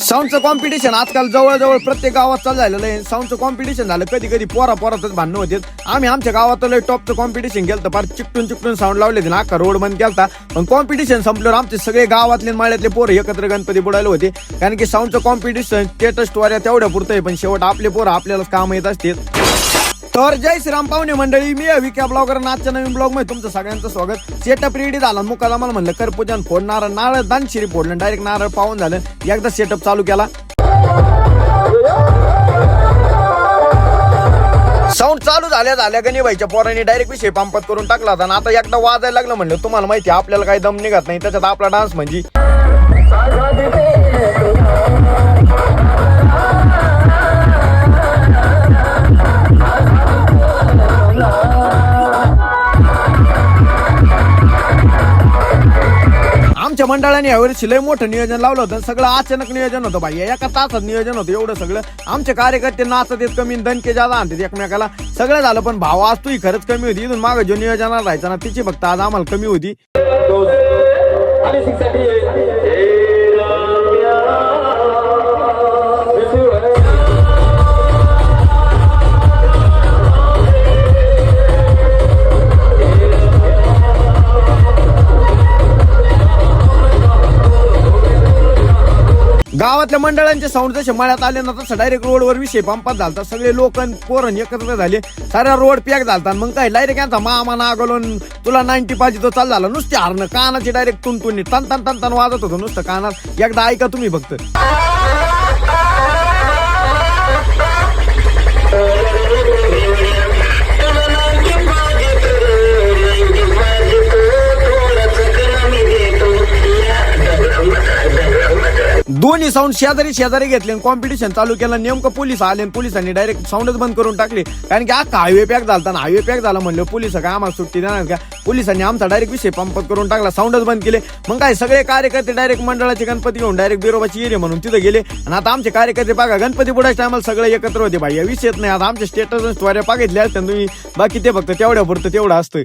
साऊंडचं competition आजकाल जवळजवळ प्रत्येक गावात चालू झालेलं आहे. साऊंडचं कॉम्पिटिशन झालं. कधी कधी पोरा पोरातच भांडणं होते आम्ही आमच्या गावात लय टॉपचं कॉम्पिटिशन केलं फार चिकटून चिकटून साऊंड लावले होते अख्खा रोड बंद केलता. पण कॉम्पिटिशन संपल्यावर आमचे सगळे गावातले माळ्यातले पोरं एकत्र गणपती बुडायला होते. कारण की साऊंडचं कॉम्पिटिशन स्टेटस स्टोऱ्या तेवढ्या पुरतं आहे. पण शेवट आपले पोरं आपल्यालाच काम येत असते तर जय श्रीराम पाहुणे मंडळी मी विक्या ब्लॉगर आजच्या नवीन ब्लॉगमध्ये तुमचं सगळ्यांचं स्वागत. सेटअप रेडी झाला मुकाला मला म्हणलं करपूजन फोड नारळ नारळ दान शिरी फोडलं डायरेक्ट नारळ पाहून झालं. एकदा सेटअप चालू केला. साऊंड चालू झाल्या झाल्या गणीबाईच्या पोरांनी डायरेक्ट विषय पंपत करून टाकला होता. आता एकदा वाजायला लागलं म्हणलं तुम्हाला माहिती आहे, आपल्याला काही दम निघत नाही त्याच्यात आपला डान्स म्हणजे आमच्या मंडळाने यावर्षी लय मोठं नियोजन लावलं होतं. सगळं अचानक नियोजन होतं भाई एका तासात नियोजन होतं एवढं सगळं. आमचे कार्यकर्ते नाचत येत कमी दणके जादा आणतात एकमेकाला. सगळं झालं पण भाव आज तू खरंच कमी होती. इथून मागं जो नियोजनाला राहायचा ना तिची फक्त आज आम्हाला कमी होती. गावातल्या मंडळांचे साऊंड जसे मळ्यात आले ना तसं डायरेक्ट रोडवर विषय पंपात झालता. सगळे लोक पोरण एकत्र झाले. साऱ्या रोड पॅक झालता. मग काय डायरेक्ट यांचा मामा नागलोन तुला नाईन्टी पाहिजे तो चाल झाला नुसते हरणं. कानाची डायरेक्ट तुंतुनी तन तन तन तन वाजत होतं नुसतं कानात. एकदा ऐका तुम्ही फक्त. दोन्ही साऊंड शेजारी शेजारी घेतले कॉम्पिटिशन चालू केलं. नेमकं पोलीस आले आणि पोलिसांनी डायरेक्ट साऊंडच बंद करून टाकले. कारण की अख्खा हायवे पॅक झाला हायवे पॅक झाला म्हणलं पोलीस काय आम्हाला सुट्टी देणार का? पोलिसांनी आमचा डायरेक्ट विषय पंपत करून टाकला. साऊंडच बंद केले. मग काय सगळे कार्यकर्ते डायरेक्ट मंडळाचे गणपती घेऊन डायरेक्ट बिरोबाची एरिया म्हणून तिथे गेले. आणि आता आमचे कार्यकर्ते बघा गणपती बुडायच्या टायमाला सगळे एकत्र होते भाई. या विषयच नाही. आता आमचे स्टेटस स्टोऱ्या बघितल्या असत्या तुम्ही बाकी ते फक्त तेवढ्या पुरतं तेवढं असतं.